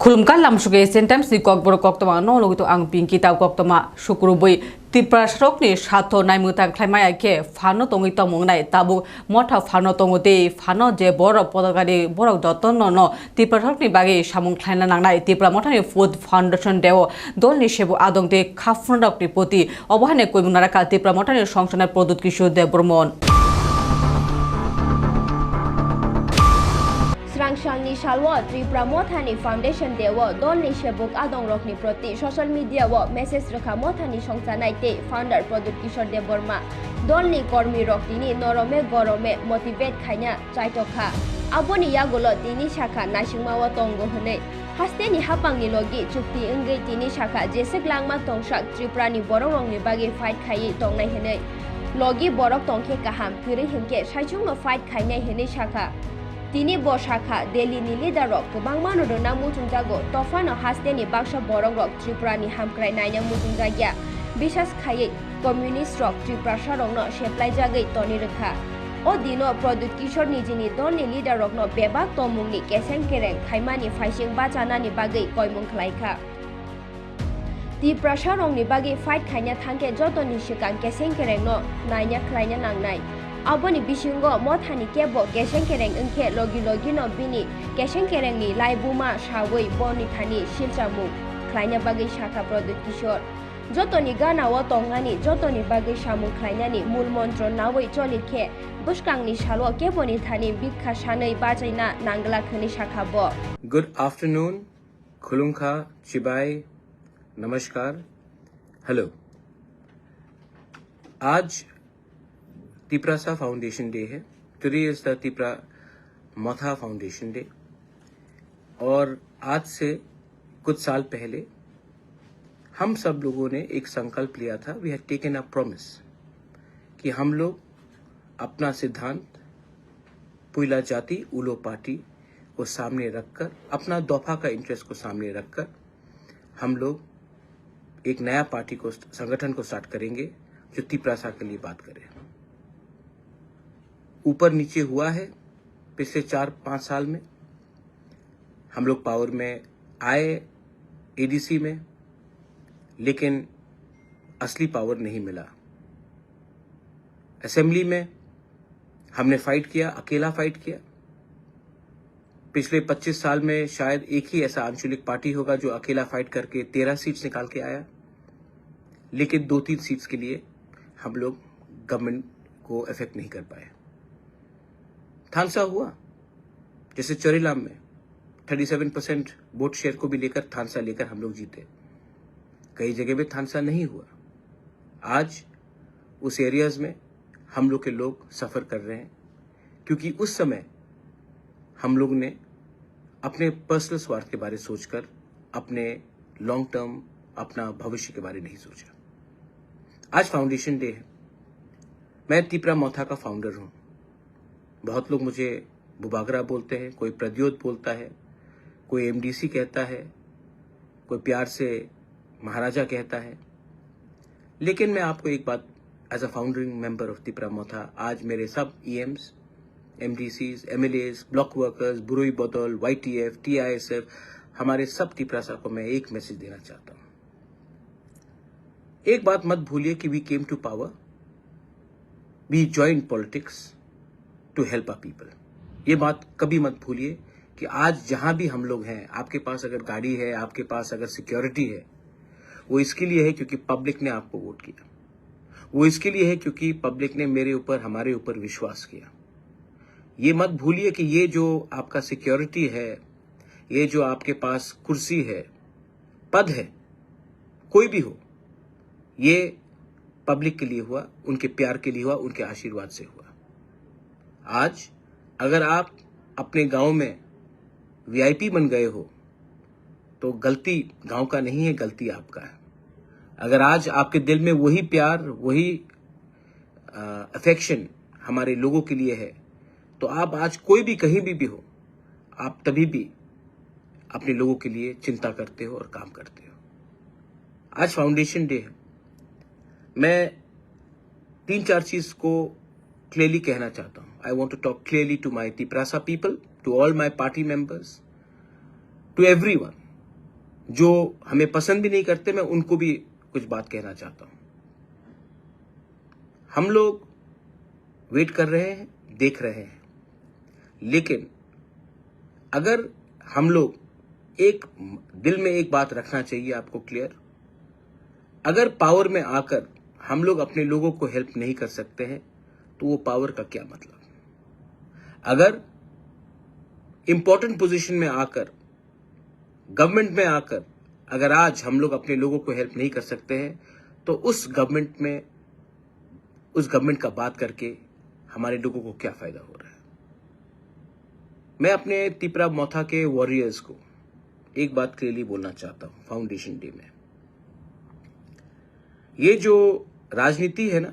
lamsuge sentence ni kokbor koktoma no logito ang pinki taw koktoma sukrubui Tripura সড়কনি সাথ নাইমুতাং আইকে Fanon তঙ্গি তমংনাই তাবু মঠা Fanon তঙ্গতে Fanon যে বড় পদকারী বড় যতন ন ত্রিপুরা সড়কনি বাগে সামুং খাইনা নাংনাই ত্রিপুরা মঠানি ফুড ফাউন্ডেশন দেও দলনি সেবু আদংতে খাফুনরকনি প্রতি অবহানে কইমুনারাকা ত্রিপুরা মঠানি সংসদের প্রদূত কিশোর Debbarman Srangshangni Shalwa Tripura Mothani Foundation Dewo Dolni Shebuk Adong Rokni Proti Social Media wo Message Rakha Mothani Songchanai Te Founder Product Kishore Dev Burma Dolni Kormi Roktini Norome Gorome Motivate Khanya Chaitokha Aboni Yagulo Tini Shakha Nashingma wo Tongo Hne Hasteni Hapangni Logi Chukti Engei Tini Shakha Jesek Langma Tongshak Tripura ni Borong Rongni Bagi Fight Khai Tongnai Hne Logi Borok Tongkhe Kaham Puri Himke Shaichungno Fight Khainai Hne ᱛᱤᱱᱤ ᱵᱚᱥᱟᱠᱷᱟ ᱫᱮᱞᱤ ᱱᱤᱞᱤ ᱫᱟᱨᱚᱠ ᱵᱟᱝᱢᱟ ᱱᱚᱰᱚᱱᱟ ᱢᱩᱪᱩᱝᱡᱟᱜᱚ ᱛᱚᱯᱷᱟᱱᱚ ᱦᱟᱥᱛᱮᱱᱤ ᱵᱟᱠᱥᱟ ᱵᱚᱨᱚᱝ ᱨᱚᱠ ᱛᱨᱤᱯᱩᱨᱟᱱᱤ hamkrai naina mujungjagia বিশেষ খাইয়ে communist rock ত্রিপ্রাসা রং সেপ্লাই জাগে তনি রেখা। ও দিন প্রদ্যুৎ কিশোর নিজে দলনি লিডার রকন বেবা তমুংনি কেসেং কেরেং খাইমানি ফাইসিং বা চানানি কয়মুং খাইখা ত্রিপ্রাসা রংনি বাকে ফাইট খাইনা থাঙ্কে যতনি সিকাং কেসেং কেরেং নাইনা খাইনা নাংনাই aboni bisingo mothani kebo keseng kereng engke logi logi no bini keseng kereng ni lai buma shawei boni thani silchamu khlaina bagi shaka prodit kishor যতনি গানা ও তঙ্গানি যতনি বাগে সামু খাইনানি মূল মন্ত্র নাওই চলিখে বুসকাংনি সালো কেবনি থানি বিখ্যা সানৈ বাজাইনা নাংলা খনি শাখাব গুড আফটারনুন খুলুংখা চিবাই নমস্কার হ্যালো আজ तिपरासा फाउंडेशन डे है। Today is the Tipra Motha foundation day और आज से कुछ साल पहले हम सब लोगों ने एक संकल्प लिया था। We had taken a promise कि हम लोग अपना सिद्धांत पुइला जाति, उलो पार्टी को सामने रखकर, अपना दोफा का इंटरेस्ट को सामने रखकर हम लोग एक नया पार्टी को संगठन को स्टार्ट करेंगे, जो तिपरासा के लिए बात करे ऊपर नीचे हुआ है पिछले चार पाँच साल में। हम लोग पावर में आए एडीसी में, लेकिन असली पावर नहीं मिला। असेंबली में हमने फाइट किया, अकेला फाइट किया। पिछले 25 साल में शायद एक ही ऐसा आंचलिक पार्टी होगा जो अकेला फाइट करके तेरह सीट्स निकाल के आया। लेकिन दो तीन सीट्स के लिए हम लोग गवर्नमेंट को इफ़ेक्ट नहीं कर पाए। थानसा हुआ। जैसे चोरीलाम में 37 परसेंट वोट शेयर को भी लेकर थानसा लेकर हम लोग जीते। कई जगह में थानसा नहीं हुआ। आज उस एरियाज़ में हम लोग के लोग सफ़र कर रहे हैं, क्योंकि उस समय हम लोग ने अपने पर्सनल स्वार्थ के बारे सोचकर, अपने लॉन्ग टर्म अपना भविष्य के बारे नहीं सोचा। आज फाउंडेशन डे है। मैं तिपरा मोथा का फाउंडर हूँ। बहुत लोग मुझे बुबागरा बोलते हैं, कोई प्रद्योत बोलता है, कोई एमडीसी कहता है, कोई प्यार से महाराजा कहता है। लेकिन मैं आपको एक बात as a founding member of Tipra Motha आज मेरे सब E EMs MDCs MLAs block workers बुरुई बदौल वाईटीएफ टीआईएसएफ हमारे सब तिपरासा को मैं एक मैसेज देना चाहता हूँ। एक बात मत भूलिए कि we came to power we join politics to help a people ये बात कभी मत भूलिए कि आज जहाँ भी हम लोग हैं, आपके पास अगर गाड़ी है, आपके पास अगर सिक्योरिटी है, वो इसके लिए है क्योंकि पब्लिक ने आपको वोट किया। वो इसके लिए है क्योंकि पब्लिक ने मेरे ऊपर, हमारे ऊपर विश्वास किया। ये मत भूलिए कि ये जो आपका सिक्योरिटी है, ये जो आपके पास कुर्सी है, पद है, कोई भी हो, ये पब्लिक के लिए हुआ, उनके प्यार के लिए हुआ, उनके आशीर्वाद से हुआ। आज अगर आप अपने गाँव में वीआईपी बन गए हो तो गलती गाँव का नहीं है, गलती आपका है। अगर आज आपके दिल में वही प्यार, वही अफेक्शन हमारे लोगों के लिए है तो आप आज कोई भी, कहीं भी भी हो, आप तभी भी अपने लोगों के लिए चिंता करते हो और काम करते हो। आज फाउंडेशन डे है। मैं तीन चार चीज़ को क्लियरली कहना चाहता हूँ। I want to talk clearly to my Tiprasa people to all my party members to everyone जो हमें पसंद भी नहीं करते, मैं उनको भी कुछ बात कहना चाहता हूँ। हम लोग वेट कर रहे हैं, देख रहे हैं। लेकिन अगर हम लोग एक दिल में एक बात रखना चाहिए आपको क्लियर अगर पावर में आकर हम लोग अपने लोगों को हेल्प नहीं कर सकते हैं तो वो पावर का क्या मतलब? अगर इंपॉर्टेंट पोजीशन में आकर गवर्नमेंट में आकर, अगर आज हम लोग अपने लोगों को हेल्प नहीं कर सकते हैं तो उस गवर्नमेंट में, उस गवर्नमेंट का बात करके हमारे लोगों को क्या फ़ायदा हो रहा है? मैं अपने तिपरा मोथा के वॉरियर्स को एक बात क्लियरली बोलना चाहता हूँ फाउंडेशन डे में। ये जो राजनीति है ना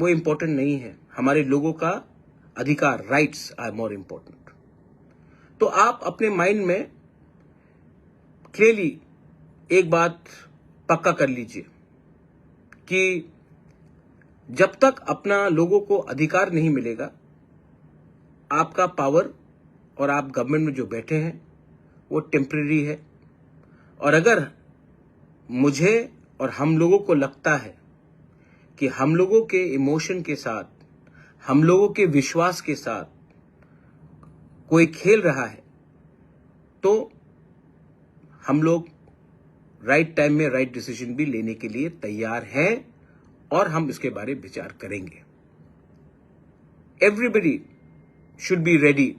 वो इंपॉर्टेंट नहीं है। हमारे लोगों का अधिकार राइट्स आर मोर इंपॉर्टेंट तो आप अपने माइंड में क्लियरली एक बात पक्का कर लीजिए कि जब तक अपना लोगों को अधिकार नहीं मिलेगा, आपका पावर और आप गवर्नमेंट में जो बैठे हैं, वो टेम्परेरी है। और अगर मुझे और हम लोगों को लगता है कि हम लोगों के इमोशन के साथ हम लोगों के विश्वास के साथ कोई खेल रहा है तो हम लोग राइट टाइम में राइट डिसीज़न भी लेने के लिए तैयार हैं और हम इसके बारे विचार करेंगे। Everybody should be ready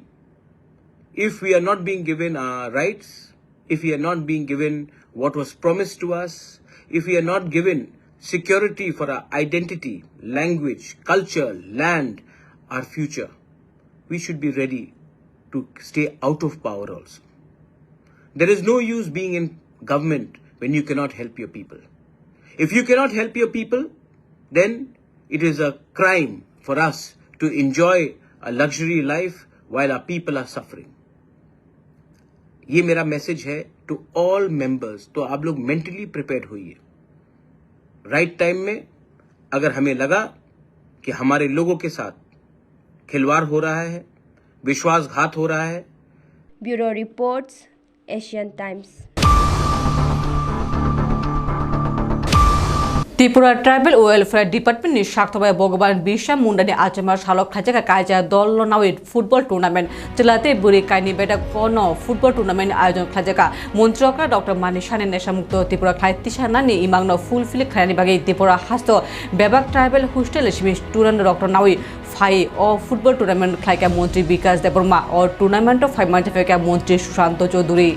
if we are not being given our rights, if we are not being given what was promised to us, if we are not given security for our identity, language, culture, land, our future, we should be ready to stay out of power also. There is no use being in government when you cannot help your people. If you cannot help your people, then it is a crime for us to enjoy a luxury life while our people are suffering. ये मेरा message है to all members तो आप लोग mentally prepared होइए right time में अगर हमें लगा कि हमारे लोगों के साथ खिलवाड़ हो रहा है, विश्वासघात हो रहा है bureau reports, Asian Times. Tripura tribal welfare department নিঃস্বার্থভাবে ভগবান বিশ্বাম মুন্ডানি আচমার শালক খাজাকা কাজা দল নাওয়ের ফুটবল টুর্নামেন্ট। জেলাতে বুড়ি কাইনি বেটা কোন ফুটবল টুর্নামেন্ট আয়োজন খাজাকা মন্ত্রকা ডক্টর মানিসানের নেশামুক্ত ত্রিপুরা খাইতিসা নানি ইমাংন ফুলফিল খায়ানিবাগে ত্রিপুরা হাস্ত বেবাক ট্রাইবেল হোস্টেল সিমিস টুরান ডক্টর নাউই ফাই অ ফুটবল টুর্নামেন্ট খাইকা মন্ত্রী বিকাশ দেবর্মা অ টুর্নামেন্ট ফাইমান্ট মন্ত্রী সুশান্ত চৌধুরী।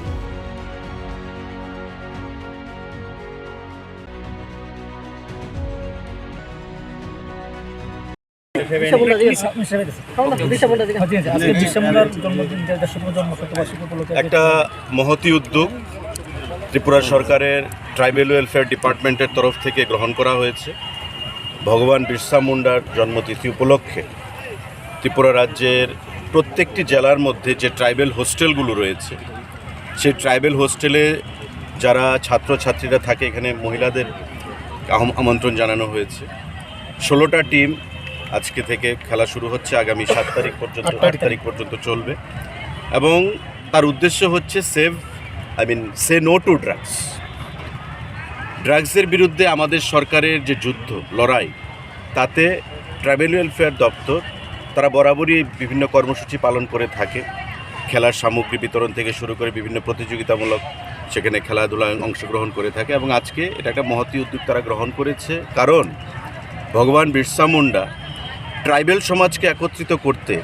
একটা মহতি উদ্যোগ ত্রিপুরা সরকারের ট্রাইবেল ওয়েলফেয়ার ডিপার্টমেন্টের তরফ থেকে গ্রহণ করা হয়েছে। ভগবান বিরসা মুন্ডার জন্মতিথি উপলক্ষে ত্রিপুরা রাজ্যের প্রত্যেকটি জেলার মধ্যে যে ট্রাইবেল হোস্টেলগুলো রয়েছে সেই ট্রাইবেল হোস্টেলে যারা ছাত্রছাত্রীরা থাকে এখানে মহিলাদের আমন্ত্রণ জানানো হয়েছে। ষোলোটা টিম আজকে থেকে খেলা শুরু হচ্ছে আগামী সাত তারিখ পর্যন্ত আট তারিখ পর্যন্ত চলবে। এবং তার উদ্দেশ্য হচ্ছে save I mean say no to drugs ড্রাগসের বিরুদ্ধে আমাদের সরকারের যে যুদ্ধ লড়াই তাতে ট্রাভেল ওয়েলফেয়ার দপ্তর তারা বরাবরই বিভিন্ন কর্মসূচি পালন করে থাকে। খেলার সামগ্রী বিতরণ থেকে শুরু করে বিভিন্ন প্রতিযোগিতামূলক সেখানে খেলাধুলায় অংশগ্রহণ করে থাকে এবং আজকে এটা একটা মহতি উদ্যোগ তারা গ্রহণ করেছে। কারণ ভগবান বিরসা মুন্ডা ট্রাইবেল সমাজকে একত্রিত করতে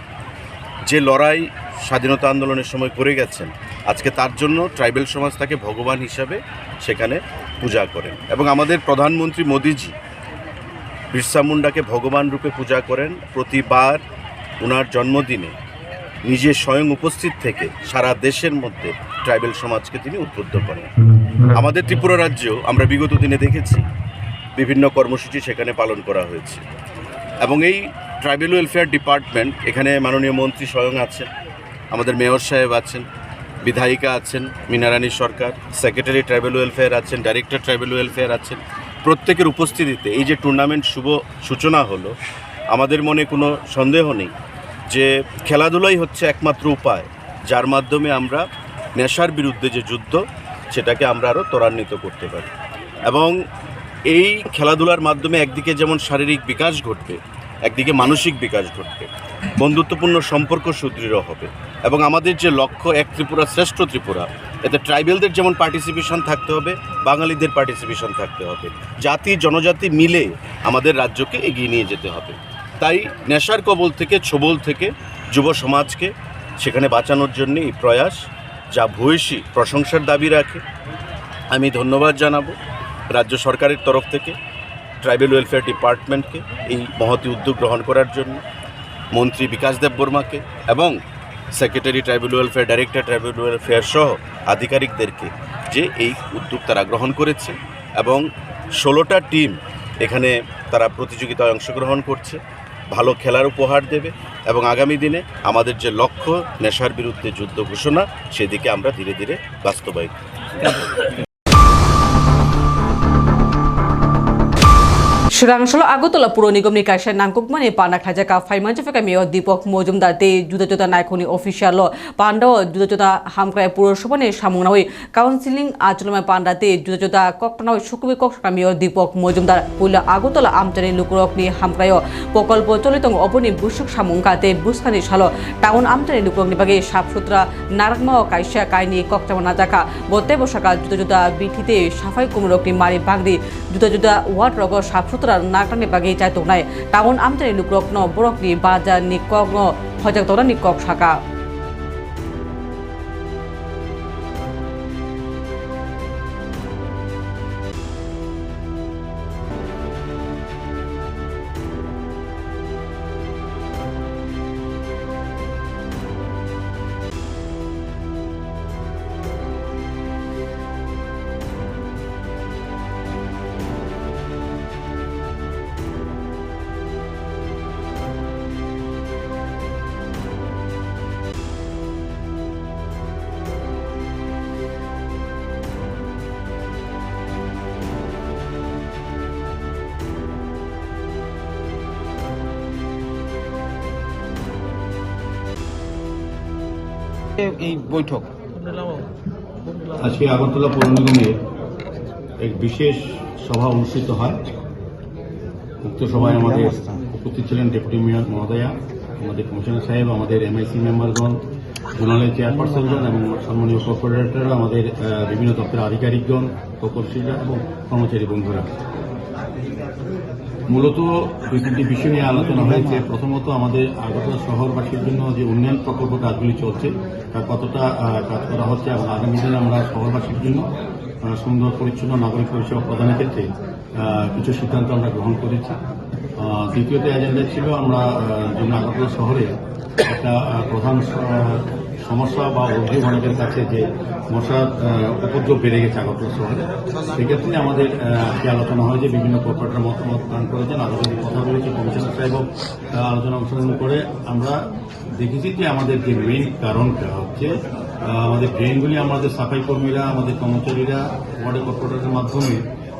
যে লড়াই স্বাধীনতা আন্দোলনের সময় করে গেছেন, আজকে তার জন্য ট্রাইবেল সমাজ তাকে ভগবান হিসাবে সেখানে পূজা করেন এবং আমাদের প্রধানমন্ত্রী মোদিজি বিরসা মুন্ডাকে ভগবান রূপে পূজা করেন প্রতিবার ওনার জন্মদিনে নিজে স্বয়ং উপস্থিত থেকে সারা দেশের মধ্যে ট্রাইবেল সমাজকে তিনি উদ্বুদ্ধ করেন। আমাদের ত্রিপুরা রাজ্যেও আমরা বিগত দিনে দেখেছি বিভিন্ন কর্মসূচি সেখানে পালন করা হয়েছে এবং এই ট্রাইবেল ওয়েলফেয়ার ডিপার্টমেন্ট এখানে মাননীয় মন্ত্রী স্বয়ং আছেন, আমাদের মেয়র সাহেব আছেন, বিধায়িকা আছেন, Minarani Sarkar secretary tribal welfare আছেন ডাইরেক্টর ট্রাইবেল ওয়েলফেয়ার আছেন, প্রত্যেকের উপস্থিতিতে এই যে টুর্নামেন্ট শুভ সূচনা হলো, আমাদের মনে কোনো সন্দেহ নেই যে খেলাধুলাই হচ্ছে একমাত্র উপায়, যার মাধ্যমে আমরা নেশার বিরুদ্ধে যে যুদ্ধ, সেটাকে আমরা আরও ত্বরান্বিত করতে পারি। এবং এই খেলাধুলার মাধ্যমে একদিকে যেমন শারীরিক বিকাশ ঘটবে একদিকে মানসিক বিকাশ ঘটবে, বন্ধুত্বপূর্ণ সম্পর্ক সুদৃঢ় হবে এবং আমাদের যে লক্ষ্য এক ত্রিপুরা, শ্রেষ্ঠ ত্রিপুরা, এতে ট্রাইবেলদের যেমন পার্টিসিপেশন থাকতে হবে, বাঙালিদের পার্টিসিপেশন থাকতে হবে, জাতি, জনজাতি মিলে আমাদের রাজ্যকে এগিয়ে নিয়ে যেতে হবে। তাই নেশার কবল থেকে, ছবল থেকে, যুব সমাজকে সেখানে বাঁচানোর জন্য এই প্রয়াস, যা ভূয়সী প্রশংসার দাবি রাখে। আমি ধন্যবাদ জানাব রাজ্য সরকারের তরফ থেকে। ট্রাইবেল ওয়েলফেয়ার ডিপার্টমেন্টকে এই মহতি উদ্যোগ গ্রহণ করার জন্য, মন্ত্রী বিকাশ দেব বর্মাকে এবং secretary tribal welfare director tribal welfare সহ আধিকারিকদেরকে যে এই উদ্যোগ তারা গ্রহণ করেছে এবং ষোলোটা টিম এখানে তারা প্রতিযোগিতায় অংশগ্রহণ করছে, ভালো খেলার উপহার দেবে এবং আগামী দিনে আমাদের যে লক্ষ্য, নেশার বিরুদ্ধে যুদ্ধ ঘোষণা, সেদিকে আমরা ধীরে ধীরে বাস্তবায়িত Surangsolo Agutala Puro Nigom ni Kaisha Nangkuk Mani Pana Khajaka Faiman Jafaka Meo Dipok Mojumdar Te Juda Juda Naikoni Official Lo Pando Juda Juda Hamkrai Puro Shobane Shamungawi Counseling Achulama Panda Te Juda Juda Koktanawi Shukubi Koktana Meo Dipok Mojumdar Pula Agutala Amtani Lukurok ni Hamkrayo Pokolpo Tolitong Oponi Bushuk Shamungka Te Buskani Shalo Town Amtani Lukurok ni Bagi Shapsutra Narakma Kaisha Kaini Koktamana Jaka Town Amtani Lukurok no Borok ni Baja ni Kok no Hojak Tora ni Kok Shaka এই বৈঠক। আজকে আগরতলা পৌর নিগমে এক বিশেষ সভা অনুষ্ঠিত হয়। উক্ত সভায় আমাদের উপস্থিত ছিলেন ডেপুটি মেয়র মহোদয়া আমাদের কমিশনার সাহেব আমাদের এমআইসি মেম্বারগণ জোনালের চেয়ারপারসনগণ এবং সম্মানীয় কর্পোরেটর আমাদের বিভিন্ন দপ্তরের আধিকারিকগণ প্রকৌশলীরা এবং কর্মচারী বন্ধুরা। মূলত দুই তিনটি বিষয় নিয়ে আলোচনা হয়েছে। প্রথমত আমাদের আগরতলা শহরবাসীর জন্য যে উন্নয়ন প্রকল্প কাজগুলি চলছে, তা কতটা কাজ করা হচ্ছে এবং আগামী দিনে আমরা শহরবাসীর জন্য সুন্দর, পরিচ্ছন্ন নাগরিক পরিষেবা প্রদানের ক্ষেত্রে কিছু সিদ্ধান্ত আমরা গ্রহণ করেছি। দ্বিতীয়ত এজেন্ডা ছিল আমরা জন্য আগরতলা শহরে একটা প্রধান সমস্যা বা অভিযোগ অনেকের কাছে যে মশার উপদ্রব বেড়ে গেছে আগরতলা শহরে, সেক্ষেত্রে আমাদের আজকে আলোচনা হয় যে বিভিন্ন কর্পোরেটর মতামত দান করেছেন যদি কথা বলেছি, কমিশনার সাহেব আলোচনা অংশগ্রহণ করে আমরা দেখেছি যে আমাদের যে মেইন কারণটা হচ্ছে আমাদের ড্রেনগুলি আমাদের সাফাই কর্মীরা, আমাদের কর্মচারীরা, ওয়ার্ডের কর্পোরেটরের মাধ্যমে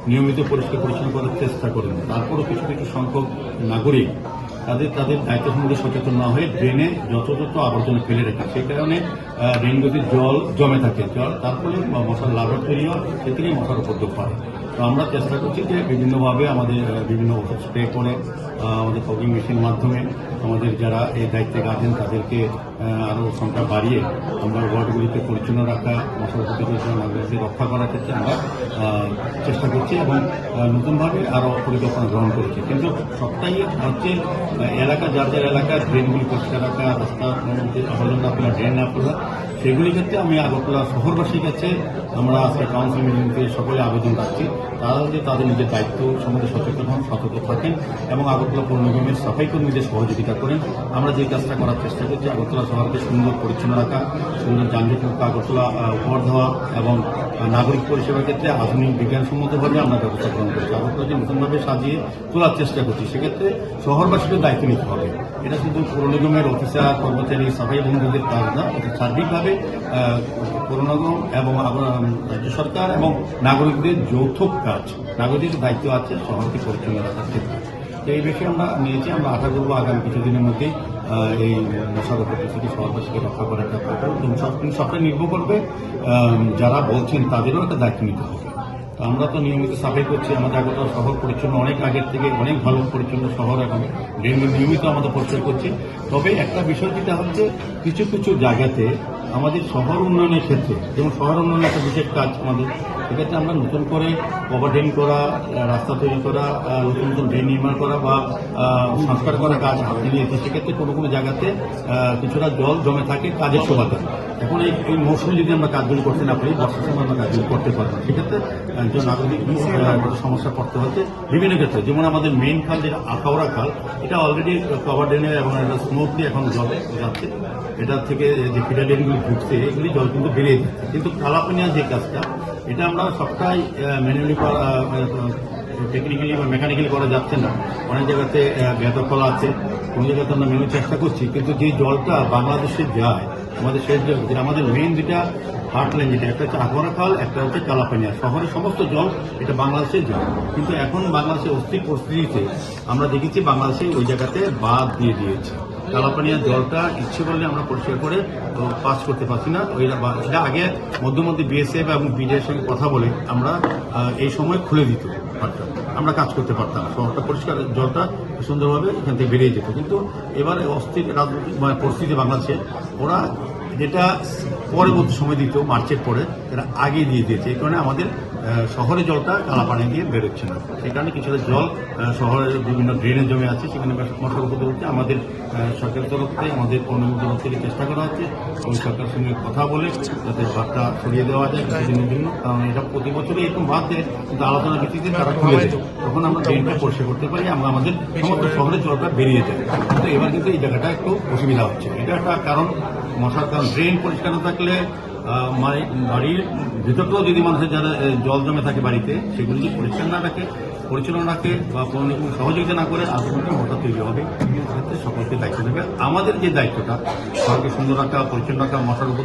নিয়মিত পরিষ্কার পরিচ্ছন্ন করার চেষ্টা করেন। তারপরও কিছু কিছু সংখ্যক নাগরিক তাদের তাদের দায়িত্ব সম্বন্ধে সচেতন না হয়ে ড্রেনে যথাযথ আবর্জনা ফেলে রাখে। সেই কারণে ড্রেন যদি জল জমে থাকে, জল তার ফলে মশার লাভের তৈরি হয়, সেখানে মশার উপদ্রব পায় তো আমরা চেষ্টা করছি যে বিভিন্নভাবে আমাদের বিভিন্ন ওষুধ স্প্রে করে আমাদের ফগিং মেশিনের মাধ্যমে আমাদের যারা এই দায়িত্বে আছেন, তাদেরকে আরও সংখ্যা বাড়িয়ে আমরা ওয়ার্ডগুলিতে পরিচ্ছন্ন রাখা উপদ্রব নাগরিকদের রক্ষা করার ক্ষেত্রে আমরা চেষ্টা করছি এবং নতুনভাবে আরও পরিকল্পনা গ্রহণ করেছি। কিন্তু সবটাই হচ্ছে এলাকা, যার যার এলাকার ড্রেনগুলি পরিষ্কার রাখা মধ্যে আবর্জনা ড্রেন না সেগুলির ক্ষেত্রে আমি আগরতলা শহরবাসীর কাছে আমরা আজকে কাউন্সিল মিটিংতে সকলে আবেদন রাখছি তারা যে তাদের নিজের দায়িত্ব সম্বন্ধে সচেতন হন, সতর্ক থাকেন এবং আগরতলা পৌর নিগমের সাফাই কর্মীদের সহযোগিতা করেন। আমরা যে কাজটা করার চেষ্টা করছি, আগরতলা শহরকে সুন্দর পরিচ্ছন্ন রাখা, সুন্দর যানজট আগরতলা উপহার দেওয়া এবং নাগরিক পরিষেবার ক্ষেত্রে আধুনিক বিজ্ঞানসম্মতভাবে আমরা ব্যবস্থা গ্রহণ করছি। আগরতলাকে নতুনভাবে সাজিয়ে তোলার চেষ্টা করছি। সেক্ষেত্রে শহরবাসীকে দায়িত্ব নিতে হবে। এটা শুধু পৌর নিগমের অফিসার কর্মচারী, সাফাই বন্ধুদের কাজ না, এটা সার্বিকভাবে আহ, এবং রাজ্য সরকার এবং নাগরিকদের যৌথ কাজ নাগরিকদের দায়িত্ব আছে শহরকে পরিচ্ছন্ন রাখার ক্ষেত্রে। এই বিষয়ে আমরা নিয়েছি আমরা আশা করব আগামী কিছুদিনের মধ্যেই এই নেশাগত পরিস্থিতি শহরবাসীকে রক্ষা করার একটা এবং সব সবটাই নির্ভর করবে যারা বলছেন তাদেরও একটা দায়িত্ব নিতে হবে। তো আমরা তো নিয়মিত সাফাই করছি আমাদের আগরতলা শহর পরিচ্ছন্ন অনেক আগের থেকে অনেক ভালো পরিচ্ছন্ন শহর এখন নিয়মিত আমাদের পরিচয় করছি। তবে একটা বিষয় যেটা হচ্ছে কিছু কিছু জায়গাতে আমাদের শহর উন্নয়নের ক্ষেত্রে যেমন শহর উন্নয়নের একটা বিশেষ কাজ আমাদের সেক্ষেত্রে আমরা নতুন করে কভার ড্রেন করা, রাস্তা তৈরি করা নতুন নতুন ড্রেন নির্মাণ করা বা সংস্কার করা কাজ হাতে নিয়েছি সেক্ষেত্রে কোনো কোনো জায়গাতে কিছুটা জল জমে থাকে, কাজের সুবাদে এখন এই এই মৌসুমে যদি আমরা কাজগুলি করতে না পারি, বর্ষার সময় আমরা কাজগুলি করতে পারব। সেক্ষেত্রে একজন নাগরিক সমস্যা পড়তে হচ্ছে বিভিন্ন ক্ষেত্রে। যেমন আমাদের মেইন খাল, যেটা আখাউড়া খাল, এটা অলরেডি কভার ড্রেনে এবং এটা স্মুথলি এখন জলে যাচ্ছে। এটা থেকে যে ফিডার ড্রেনগুলি ঢুকছে, এগুলি জল কিন্তু বেরিয়ে যাচ্ছে। কিন্তু কালাপানিয়া যে কাজটা এটা আমরা সবটাই ম্যানুয়ালি টেকনিক্যালি বা মেকানিক্যালি করা যাচ্ছে না। অনেক জায়গাতে বেদখলা আছে, কোনো জায়গাতে আমরা মেনু চেষ্টা করছি, কিন্তু যে জলটা বাংলাদেশে যায়, আমাদের শেষ জল, যেটা আমাদের মেইন যেটা হার্ট লাইন যেটা একটা হচ্ছে আকবরা খাল একটা হচ্ছে কালাপানিয়া। শহরের সমস্ত জল এটা বাংলাদেশের জল কিন্তু এখন বাংলাদেশের অস্থির পরিস্থিতিতে আমরা দেখেছি বাংলাদেশে ওই জায়গাতে বাদ দিয়ে দিয়েছে। কালাপানিয়ার জলটা ইচ্ছে করলে আমরা পরিষ্কার করে পাস করতে পারছি না। ওই এটা আগে মধ্যে মধ্যে বিএসএফ এবং বিডিএর সঙ্গে কথা বলে আমরা এই সময় খুলে দিত ঘরটা। আমরা কাজ করতে পারতাম শহরটা পরিষ্কার, জলটা সুন্দরভাবে এখান থেকে বেরিয়ে যেত। কিন্তু এবার অস্থির রাজনৈতিক পরিস্থিতি বাংলাদেশে, ওরা যেটা পরবর্তী সময় দিত, মার্চের পরে এরা আগে দিয়ে দিয়েছে। এই কারণে আমাদের শহরে জলটা কালাপানি দিয়ে বেরোচ্ছে না। সেই কারণে কিছুটা জল শহরের বিভিন্ন ড্রেনে জমে আছে, সেখানে মশলা করতে হচ্ছে। আমাদের সরকারের তরফ থেকে, আমাদের পণ্যের তরফ থেকে চেষ্টা করা হচ্ছে ওই সরকারের সঙ্গে কথা বলে যাতে ভাতটা সরিয়ে দেওয়া যায় কিছুদিনের জন্য। কারণ এটা প্রতি বছরই এরকম ভাত দেয়, কিন্তু আলোচনা ভিত্তিতে তারা খুলে দেয় তখন আমরা ড্রেনটা পরিষ্কার করতে পারি, আমরা আমাদের সমস্ত শহরের জলটা বেরিয়ে যায়। কিন্তু এবার কিন্তু এই জায়গাটা একটু অসুবিধা হচ্ছে। এটা একটা কারণ, মশার কারণ। ড্রেন পরিষ্কার থাকলে বাড়ির ভেতরটাও যদি মানুষের যারা জল জমে থাকে বাড়িতে সেগুলি যদি পরিষ্কার না রাখে পরিচালনা রাখে বা কোনো রকম সহযোগিতা না করে আধুনিক হঠাৎ তৈরি হবে। ক্ষেত্রে সকলকে দায়িত্ব নেবে আমাদের যে দায়িত্বটা সবাইকে সুন্দর রাখা, পরিচ্ছন্ন রাখা, মশার উপর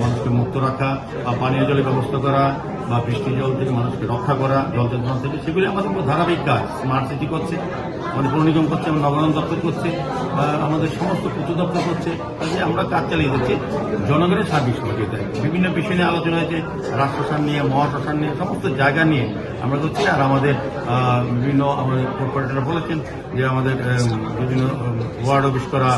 মানুষকে মুক্ত রাখা, বা পানীয় জলের ব্যবস্থা করা বা বৃষ্টি জল থেকে মানুষকে রক্ষা করা, জল যন্ত্রণা থেকে সেগুলি আমাদের ধারাবাহিক কাজ। স্মার্ট সিটি করছে আমাদের পৌর নিগম করছে আমাদের নগরায়ণ দপ্তর করছে আমাদের সমস্ত পুজো দপ্তর করছে। কাজে আমরা কাজ চালিয়ে যাচ্ছি। জনগণের সার্ভিস করতে চাই বিভিন্ন বিষয় নিয়ে আলোচনা হয়েছে রাষ্ট্রশাসন নিয়ে মহাশ্মশান নিয়ে, সমস্ত জায়গা নিয়ে আমরা করছি। আর আমাদের বিভিন্ন আমাদের কর্পোরেটররা বলেছেন যে আমাদের বিভিন্ন ওয়ার্ড অফিস করা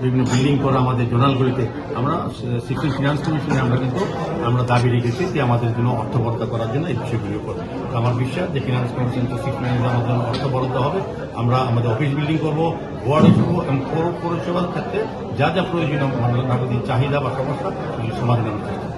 বিভিন্ন বিল্ডিং করা আমাদের জোনালগুলিতে আমরা সিক্সটিন ফিনান্স কমিশনে আমরা কিন্তু, আমরা দাবি রেখেছি যে আমাদের জন্য অর্থ বরাদ্দ করার জন্য এই বিষয়গুলির উপর। আমার বিশ্বাস যে ফিনান্স কমিশন সিক্স ফিনান্স আমাদের জন্য অর্থ বরাদ্দ হবে। আমরা আমাদের অফিস বিল্ডিং করব ওয়ার্ড করব এবং পৌর পৌরসভার ক্ষেত্রে যা যা প্রয়োজনীয় মানব- নাগরিক চাহিদা বা সমস্যা সমাধান আমরা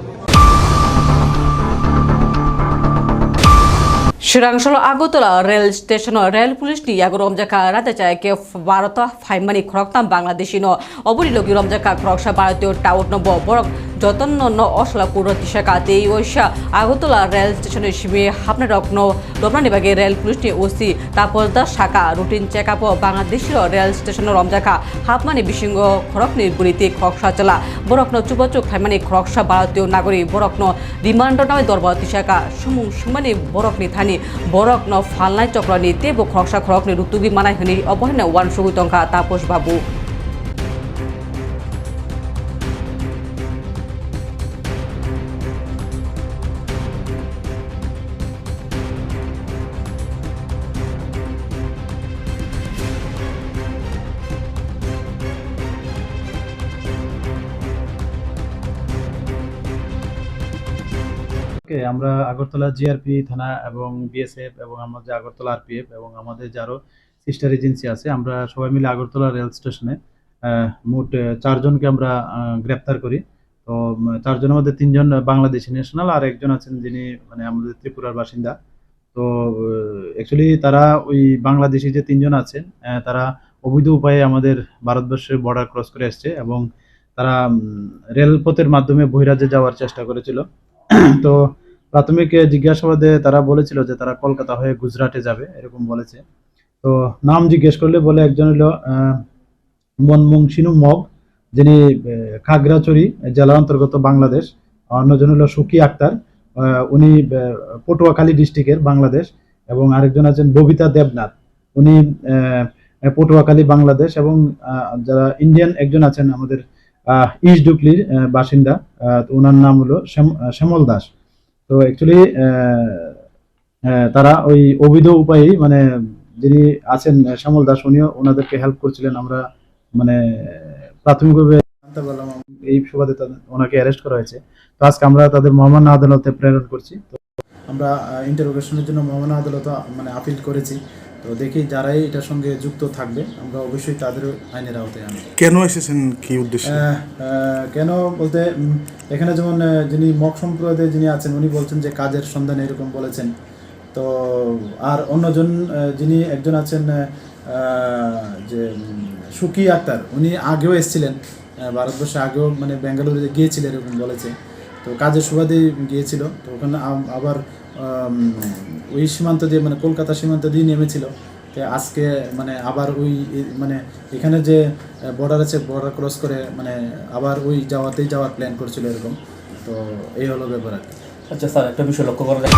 Shirangshalo Agotola rail station rail police ni yago romjaka rata chai ke Bharata faimani khoroktam Bangladeshi no oburi logi romjaka khoroksa Bharatiyo টাউট no bo borok যতন ন অসলা কুড়ো তিশাকা তে ওইসা আগরতলা রেল স্টেশনের শিবে হাপনা রত্ন লোপনানি বাগে রেল পুলিশ নি ওসি তারপর দা শাখা রুটিন চেক আপ বাংলাদেশের রেল স্টেশনের রমজাকা হাফমানি বিশৃঙ্গ খরকনি বুড়িতে খরকসা চলা। বরকন চুবচু খাইমানি খরকসা ভারতীয় নাগরিক বরকন রিমান্ড নামে দরব তিশাকা সুমুং সুমানি বরকনি থানি বরকন ফালনাই চক্রনি তেবো খরকসা খরকনি রুতুগি মানাই হনি অবহেনা ওয়ান সুগুতঙ্কা তাপস বাবু। আমরা আগরতলা জিআরপি থানা এবং বিএসএফ এবং আমাদের আগরতলা আরপিএফ এবং আমাদের যে আরও সিস্টার এজেন্সি আছে, আমরা সবাই মিলে আগরতলা রেল স্টেশনে মোট চারজনকে আমরা গ্রেপ্তার করি। তো চারজনের মধ্যে তিনজন বাংলাদেশি ন্যাশনাল আর একজন আছেন যিনি মানে আমাদের ত্রিপুরার বাসিন্দা। তো অ্যাকচুয়ালি তারা ওই বাংলাদেশি যে তিনজন আছেন তারা অবৈধ উপায়ে আমাদের ভারতবর্ষের বর্ডার ক্রস করে এসছে এবং তারা রেলপথের মাধ্যমে বহিরাজ্যে যাওয়ার চেষ্টা করেছিল। তো প্রাথমিক জিজ্ঞাসাবাদে তারা বলেছিল যে তারা কলকাতা হয়ে গুজরাটে যাবে এরকম বলেছে। তো নাম জিজ্ঞেস করলে বলে একজন হলো আহ, মনমুংসিনু মগ যিনি আহ, খাগড়াছড়ি জেলার অন্তর্গত বাংলাদেশ। অন্যজন হলো সুকি আক্তার উনি পটুয়াখালী ডিস্ট্রিক্টের বাংলাদেশ। এবং আরেকজন আছেন ববিতা দেবনাথ উনি পটুয়াখালী বাংলাদেশ। এবং যারা ইন্ডিয়ান একজন আছেন আমাদের ইস্ট ডুকলির বাসিন্দা ওনার নাম হলো শ্যাম- শ্যামল দাস। তো অ্যাকচুয়ালি তারা ওই অবৈধ উপায়ে মানে যিনি আছেন শ্যামল দাস, উনিও ওনাদেরকে হেল্প করছিলেন। আমরা মানে প্রাথমিকভাবে জানতে পারলাম, এই সুবাদে তাদের, ওনাকে অ্যারেস্ট করা হয়েছে। তো আজকে আমরা তাদের মহামান্য আদালতে প্রেরণ করছি। তো আমরা ইন্টারোগেশনের জন্য মহামান্য আদালত মানে আপিল করেছি। তো দেখি যারাই এটার সঙ্গে যুক্ত থাকবে আমরা অবশ্যই তাদের আইনের আওতায় আনব। কেন এসেছেন? কি উদ্দেশ্যে? কেন বলতে এখানে যেমন যিনি মক সম্প্রদায়ে যিনি আছেন উনি বলছেন যে কাজের সন্ধানে এরকম বলেছেন। তো আর অন্যজন যিনি একজন আছেন যে সুকি আক্তার উনি আগেও এসেছিলেন ভারতবর্ষে আগেও মানে বেঙ্গালুরুতে গিয়েছিলেন এরকম বলেছে। তো কাজের সুবাদে গিয়েছিল। তো ওখানে আবার ওই সীমান্ত দিয়ে মানে কলকাতা সীমান্ত দিয়ে নেমেছিল। আজকে মানে আবার ওই মানে এখানে যে বর্ডার আছে বর্ডার ক্রস করে মানে আবার ওই যাওয়াতেই যাওয়ার প্ল্যান করছিল এরকম। তো এই হলো ব্যাপার। আচ্ছা স্যার, একটা বিষয় লক্ষ্য করা যায়।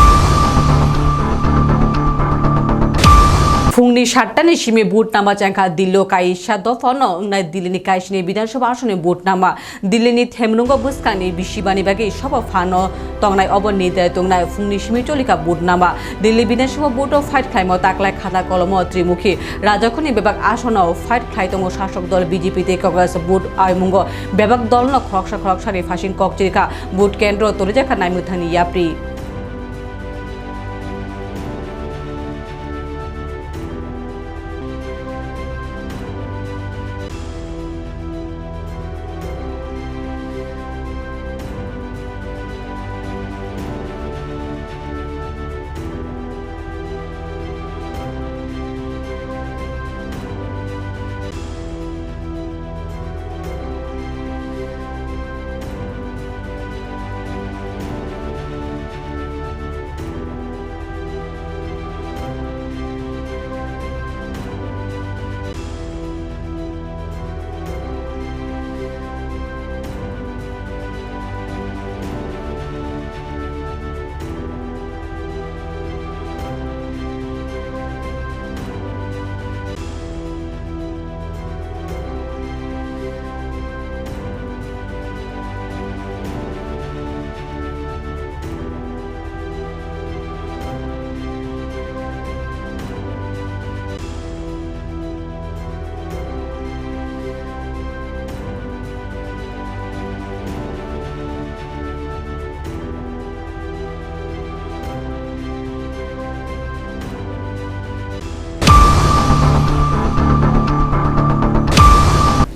ফুংনি সাতটানি সিমে বুট নামা চাংখা দিল্লো কাইসা দফন নাই দিল্লিনি কাইসিনি বিধানসভা আসনে বুট নামা দিল্লিনি থেমনুঙ্গ বুসকানি বিশিবানি বাকি সব ফানো। তংনাই অবর নিদায় তংনাই ফুংনি সিমি চলিকা বুট নামা দিল্লি বিধানসভা বুট ফাইট খাইম তাকলাই খাতা কলম ত্রিমুখী। রাজখনি বেবাক আসন ফাইট খাই তঙ্গ শাসক দল বিজেপি তে কংগ্রেস বুট আইমুঙ্গ বেবাক দল ন খরকসা খরকসানি ফাসিন ককচিকা বুট কেন্দ্র তরিজাখা নাইমুথানি ইয়াপ্রি।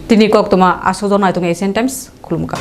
তিনি কক তোমা আসো জনায় তুমি এশিয়ান টাইমস খুলুমকা